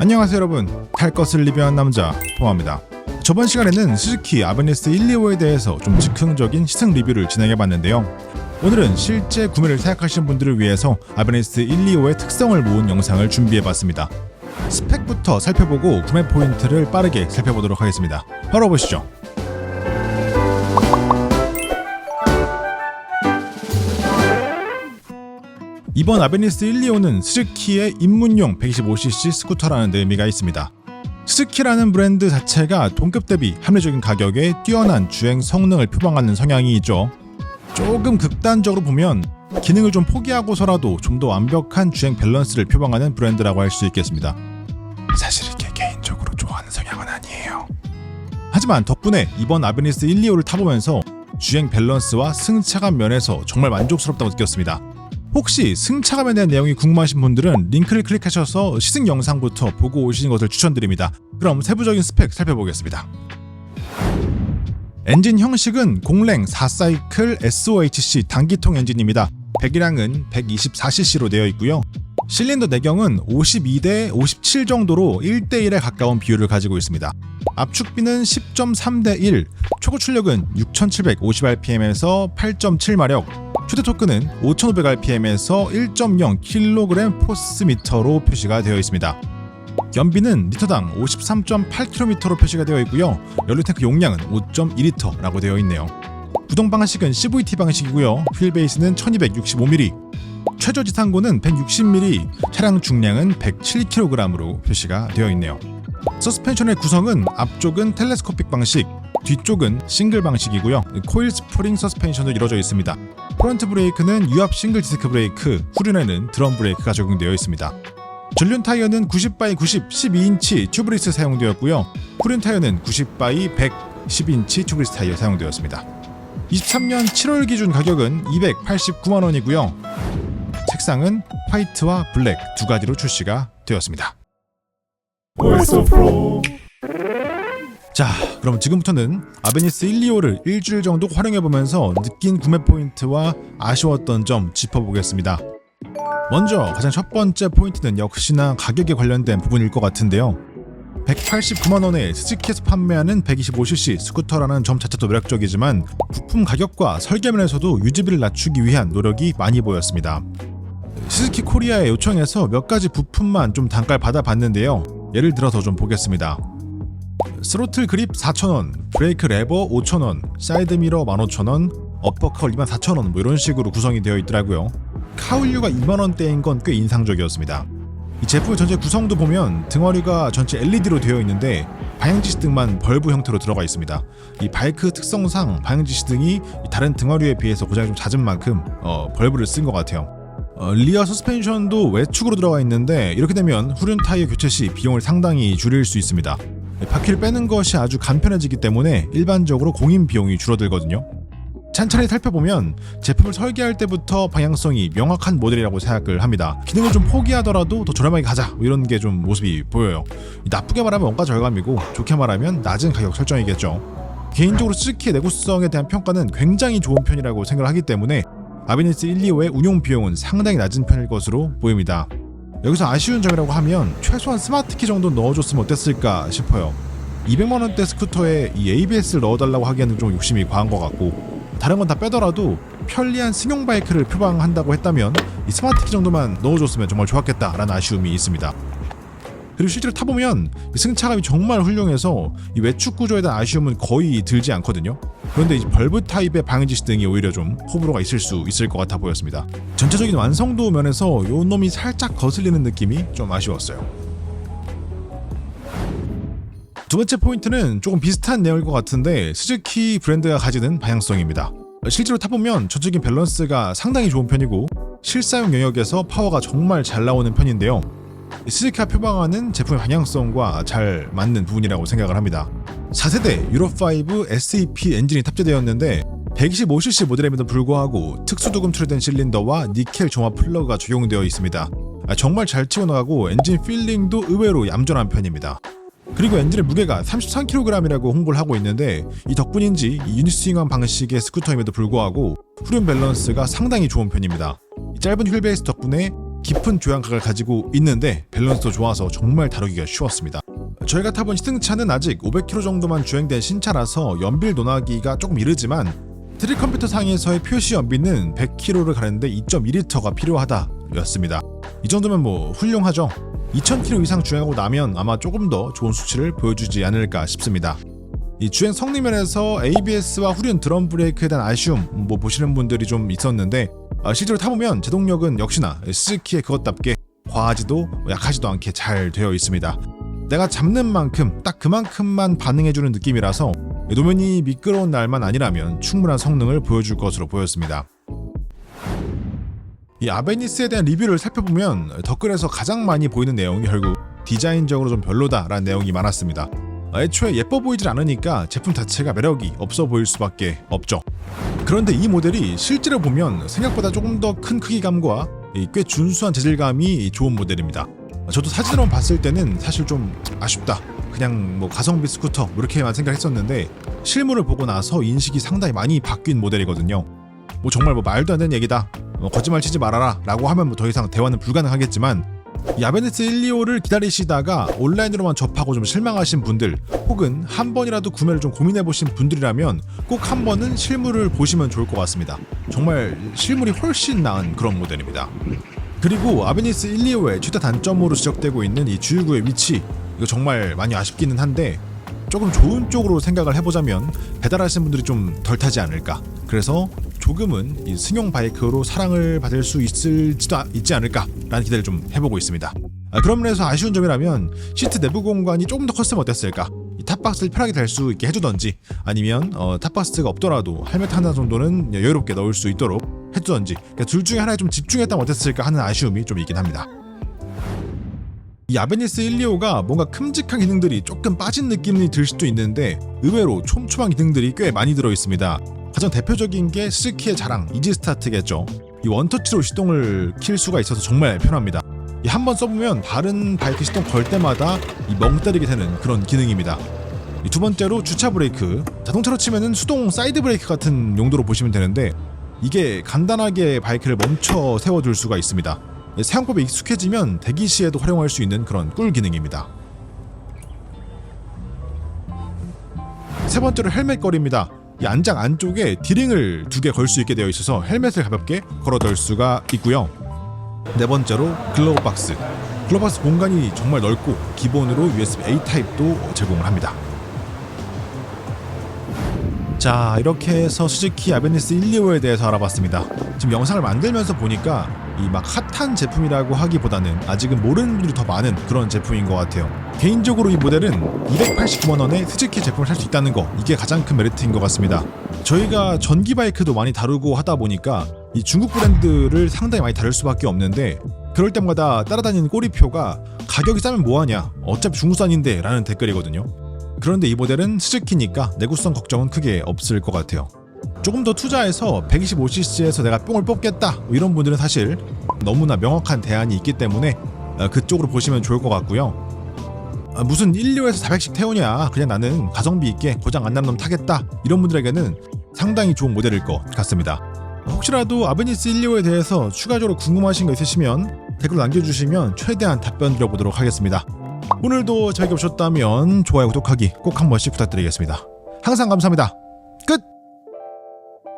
안녕하세요 여러분. 탈 것을 리뷰한 남자 포함입니다. 저번 시간에는 스즈키 아베니스 125에 대해서 좀 즉흥적인 시승 리뷰를 진행해봤는데요. 오늘은 실제 구매를 생각하시는 분들을 위해서 아베니스 125의 특성을 모은 영상을 준비해봤습니다. 스펙부터 살펴보고 구매 포인트를 빠르게 살펴보도록 하겠습니다. 바로 보시죠 이번 아베니스 125는 스즈키의 입문용 125cc 스쿠터라는 의미가 있습니다. 스즈키라는 브랜드 자체가 동급 대비 합리적인 가격에 뛰어난 주행 성능을 표방하는 성향이 있죠. 조금 극단적으로 보면 기능을 좀 포기하고서라도 좀 더 완벽한 주행 밸런스를 표방하는 브랜드라고 할 수 있겠습니다. 사실 이게 개인적으로 좋아하는 성향은 아니에요. 하지만 덕분에 이번 아베니스 125를 타보면서 주행 밸런스와 승차감 면에서 정말 만족스럽다고 느꼈습니다. 혹시 승차감에 대한 내용이 궁금하신 분들은 링크를 클릭하셔서 시승 영상부터 보고 오시는 것을 추천드립니다. 그럼 세부적인 스펙 살펴보겠습니다. 엔진 형식은 공랭 4사이클 SOHC 단기통 엔진입니다. 배기량은 124cc로 되어 있고요. 실린더 내경은 52대 57 정도로 1대1에 가까운 비율을 가지고 있습니다. 압축비는 10.3대 1, 초고 출력은 6750rpm에서 8.7마력, 최대 토크는 5500rpm에서 1.0kg 포스미터로 표시가 되어 있습니다. 연비는 리터당 53.8km로 표시가 되어 있고요. 연료 탱크 용량은 5.2리터라고 되어 있네요. 구동 방식은 CVT 방식이고요. 휠 베이스는 1265mm, 최저 지상고는 160mm, 차량 중량은 107kg으로 표시가 되어 있네요. 서스펜션의 구성은 앞쪽은 텔레스코픽 방식, 뒤쪽은 싱글 방식이고요. 코일 스프링 서스펜션으로 이루어져 있습니다. 프론트 브레이크는 유압 싱글 디스크 브레이크, 후륜에는 드럼 브레이크가 적용되어 있습니다. 전륜 타이어는 90바이 90 12인치 튜브리스 사용되었고요. 후륜 타이어는 90바이 100 10인치 튜브리스 타이어 사용되었습니다. 23년 7월 기준 가격은 289만 원이고요. 색상은 화이트와 블랙 두 가지로 출시가 되었습니다. 자, 그럼 지금부터는 아베니스 125를 일주일 정도 활용해보면서 느낀 구매 포인트와 아쉬웠던 점 짚어보겠습니다. 먼저 가장 첫 번째 포인트는 역시나 가격에 관련된 부분일 것 같은데요. 189만 원에 스즈키에서 판매하는 125cc 스쿠터라는 점 자체도 매력적이지만 부품 가격과 설계면에서도 유지비를 낮추기 위한 노력이 많이 보였습니다. 스즈키 코리아의 요청에서 몇 가지 부품만 좀 단가를 받아봤는데요. 예를 들어서 좀 보겠습니다. 스로틀 그립 4,000원, 브레이크 레버 5,000원, 사이드 미러 15,000원, 어퍼컬 24,000원 뭐 이런 식으로 구성이 되어 있더라고요. 카울류가 2만원대인 건 꽤 인상적이었습니다. 이 제품의 전체 구성도 보면 등화류가 전체 LED로 되어 있는데 방향지시 등만 벌브 형태로 들어가 있습니다. 이 바이크 특성상 방향지시 등이 다른 등화류에 비해서 고장이 좀 잦은 만큼 어, 벌브를 쓴 것 같아요. 어, 리어 서스펜션도 외축으로 들어가 있는데 이렇게 되면 후륜 타이어 교체 시 비용을 상당히 줄일 수 있습니다. 바퀴를 빼는 것이 아주 간편해지기 때문에 일반적으로 공인 비용이 줄어들거든요. 찬찬히 살펴보면 제품을 설계할 때부터 방향성이 명확한 모델이라고 생각을 합니다. 기능을 좀 포기하더라도 더 저렴하게 가자 뭐 이런 게 좀 모습이 보여요. 나쁘게 말하면 원가 절감이고 좋게 말하면 낮은 가격 설정이겠죠. 개인적으로 스즈키의 내구성에 대한 평가는 굉장히 좋은 편이라고 생각하기 때문에 아베니스 125의 운용 비용은 상당히 낮은 편일 것으로 보입니다. 여기서 아쉬운 점이라고 하면 최소한 스마트키 정도 넣어줬으면 어땠을까 싶어요. 200만 원대 스쿠터에 이 ABS를 넣어달라고 하기에는 좀 욕심이 과한 것 같고 다른 건 다 빼더라도 편리한 승용 바이크를 표방한다고 했다면 이 스마트키 정도만 넣어줬으면 정말 좋았겠다라는 아쉬움이 있습니다. 그리고 실제로 타보면 이 승차감이 정말 훌륭해서 이 외축 구조에 대한 아쉬움은 거의 들지 않거든요. 그런데 이 벌브 타입의 방해지시 등이 오히려 좀 호불호가 있을 수 있을 것 같아 보였습니다. 전체적인 완성도 면에서 요 놈이 살짝 거슬리는 느낌이 좀 아쉬웠어요. 두 번째 포인트는 조금 비슷한 내용일 것 같은데 스즈키 브랜드가 가지는 방향성입니다. 실제로 타보면 전적인 밸런스가 상당히 좋은 편이고 실사용 영역에서 파워가 정말 잘 나오는 편인데요. 스즈키가 표방하는 제품의 방향성과 잘 맞는 부분이라고 생각을 합니다. 4세대 유로5 SEP 엔진이 탑재되었는데 125cc 모델임에도 불구하고 특수도금 처리된 실린더와 니켈 종합 플러그가 적용되어 있습니다. 아, 정말 잘 치고 나가고 엔진 필링도 의외로 얌전한 편입니다. 그리고 엔진의 무게가 33kg이라고 홍보를 하고 있는데 이 덕분인지 이 유니스윙한 방식의 스쿠터임에도 불구하고 후륜 밸런스가 상당히 좋은 편입니다. 이 짧은 휠베이스 덕분에 깊은 조향각을 가지고 있는데 밸런스도 좋아서 정말 다루기가 쉬웠습니다. 저희가 타본 시승차는 아직 500km 정도만 주행된 신차라서 연비를 논하기가 조금 이르지만 트릭 컴퓨터 상에서의 표시 연비는 100km를 가는데 2.2리터가 필요하다 였습니다. 이 정도면 뭐 훌륭하죠. 2000km 이상 주행하고 나면 아마 조금 더 좋은 수치를 보여주지 않을까 싶습니다. 이 주행 성능 면에서 ABS와 후륜 드럼 브레이크에 대한 아쉬움 뭐 보시는 분들이 좀 있었는데 아, 실제로 타보면 제동력은 역시나 스즈키의 그것답게 과하지도 약하지도 않게 잘 되어 있습니다. 내가 잡는 만큼 딱 그만큼만 반응해주는 느낌이라서 노면이 미끄러운 날만 아니라면 충분한 성능을 보여줄 것으로 보였습니다. 이 아베니스에 대한 리뷰를 살펴보면 댓글에서 가장 많이 보이는 내용이 결국 디자인적으로 좀 별로다라는 내용이 많았습니다. 애초에 예뻐 보이질 않으니까 제품 자체가 매력이 없어 보일 수밖에 없죠. 그런데 이 모델이 실제로 보면 생각보다 조금 더 큰 크기감과 이꽤 준수한 재질감이 좋은 모델입니다. 저도 사진으로 봤을 때는 사실 좀 아쉽다. 그냥 뭐 가성비 스쿠터 뭐 이렇게만 생각했었는데 실물을 보고 나서 인식이 상당히 많이 바뀐 모델이거든요. 뭐 정말 뭐 말도 안 되는 얘기다. 뭐 거짓말 치지 말아라 라고 하면 뭐 더 이상 대화는 불가능하겠지만 이 아베네스 125를 기다리시다가 온라인으로만 접하고 좀 실망하신 분들 혹은 한 번이라도 구매를 좀 고민해 보신 분들이라면 꼭 한 번은 실물을 보시면 좋을 것 같습니다. 정말 실물이 훨씬 나은 그런 모델입니다. 그리고 아베니스 125의 최대 단점으로 지적되고 있는 이 주유구의 위치 이거 정말 많이 아쉽기는 한데 조금 좋은 쪽으로 생각을 해보자면 배달하시는 분들이 좀 덜 타지 않을까 그래서 조금은 이 승용 바이크로 사랑을 받을 수 있을지도 아- 있지 않을까라는 기대를 좀 해보고 있습니다. 아, 그런 면에서 아쉬운 점이라면 시트 내부 공간이 조금 더 컸으면 어땠을까? 이 탑박스를 편하게 달 수 있게 해주던지 아니면 어, 탑박스가 없더라도 헬멧 하나 정도는 여유롭게 넣을 수 있도록 해주던지 그러니까 둘 중에 하나에 좀 집중했다면 어땠을까 하는 아쉬움이 좀 있긴 합니다. 이 아베니스 125가 뭔가 큼직한 기능들이 조금 빠진 느낌이 들 수도 있는데 의외로 촘촘한 기능들이 꽤 많이 들어 있습니다. 가장 대표적인 게 스즈키의 자랑 이지 스타트겠죠. 이 원터치로 시동을 킬 수가 있어서 정말 편합니다. 이한번 써보면 다른 바이크 시동 걸 때마다 이멍 때리게 되는 그런 기능입니다. 이두 번째로 주차 브레이크. 자동차로 치면은 수동 사이드 브레이크 같은 용도로 보시면 되는데 이게 간단하게 바이크를 멈춰 세워둘 수가 있습니다. 사용법에 익숙해지면 대기 시에도 활용할 수 있는 그런 꿀 기능입니다. 세 번째로 헬멧 거리입니다. 이 안장 안쪽에 디링을 두 개 걸 수 있게 되어 있어서 헬멧을 가볍게 걸어둘 수가 있고요. 네 번째로 글로브 박스. 글로브 박스 공간이 정말 넓고 기본으로 USB A 타입도 제공을 합니다. 자 이렇게 해서 수즈키 아베니스 125에 대해서 알아봤습니다. 지금 영상을 만들면서 보니까 이 막 핫한 제품이라고 하기보다는 아직은 모르는 분들이 더 많은 그런 제품인 것 같아요. 개인적으로 이 모델은 289만 원에 스즈키 제품을 살 수 있다는 거 이게 가장 큰 메리트인 것 같습니다. 저희가 전기 바이크도 많이 다루고 하다 보니까 이 중국 브랜드를 상당히 많이 다룰 수밖에 없는데 그럴 때마다 따라다니는 꼬리표가 가격이 싸면 뭐하냐 어차피 중국산인데 라는 댓글이거든요. 그런데 이 모델은 스즈키니까 내구성 걱정은 크게 없을 것 같아요. 조금 더 투자해서 125cc에서 내가 뽕을 뽑겠다 뭐 이런 분들은 사실 너무나 명확한 대안이 있기 때문에 어, 그쪽으로 보시면 좋을 것 같고요. 아, 무슨 1료에서 400씩 태우냐 그냥 나는 가성비 있게 고장 안 나는 놈 타겠다 이런 분들에게는 상당히 좋은 모델일 것 같습니다. 혹시라도 아베니스 125에 대해서 추가적으로 궁금하신 거 있으시면 댓글 남겨주시면 최대한 답변 드려보도록 하겠습니다. 오늘도 재밌게 보셨다면 좋아요 구독하기 꼭 한 번씩 부탁드리겠습니다. 항상 감사합니다.